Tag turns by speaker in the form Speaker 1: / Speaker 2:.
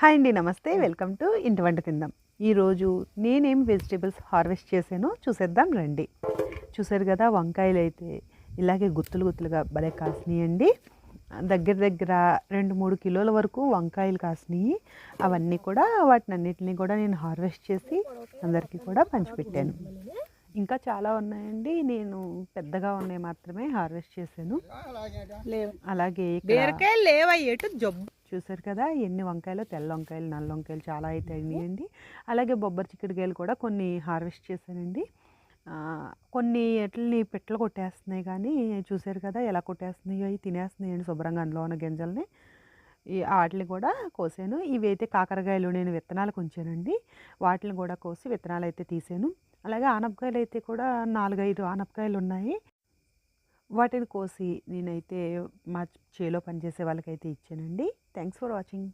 Speaker 1: Hi అండి నమస్తే. Welcome to ఇంటి వంట తిందాం. ఈరోజు నేనేం వెజిటేబుల్స్ హార్వెస్ట్ చేశానో చూసేద్దాం రండి. చూసారు కదా వంకాయలు అయితే ఇలాగే గుత్తులు గుత్తులుగా భలే కాసినాయండి దగ్గర దగ్గర రెండు మూడు కిలోల వరకు వంకాయలు కాసినాయి. అవన్నీ కూడా వాటిని అన్నిటిని కూడా నేను హార్వెస్ట్ చేసి అందరికీ కూడా పంచిపెట్టాను. ఇంకా చాలా ఉన్నాయండి. నేను పెద్దగా ఉన్నాయి మాత్రమే హార్వెస్ట్ చేశాను. అలాగే ఇక్కడ
Speaker 2: బీరకాయలు లేవా ఎటు జబ్బు
Speaker 1: చూసారు కదా ఎన్ని వంకాయలు తెల్ల వంకాయలు నల్ల వంకాయలు చాలా అయితే అయినాయండి. అలాగే బొబ్బరి చిక్కుడుకాయలు కూడా కొన్ని హార్వెస్ట్ చేశానండి. కొన్ని ఎట్లని పెట్టలు కొట్టేస్తున్నాయి కానీ చూసారు కదా ఎలా కొట్టేస్తున్నాయో అవి తినేస్తున్నాయండి శుభ్రంగా అందులో ఉన్న గింజల్ని. ఈ వాటిని కూడా కోసాను. ఇవి అయితే కాకరకాయలు నేను విత్తనాలకు ఉంచానండి వాటిని కూడా కోసి విత్తనాలు అయితే తీసాను. అలాగే ఆనపకాయలు అయితే కూడా నాలుగైదు ఆనపకాయలు ఉన్నాయి. వాటిని కోసి నేనైతే మా చేలో పనిచేసే వాళ్ళకైతే ఇచ్చానండి. Thanks for watching.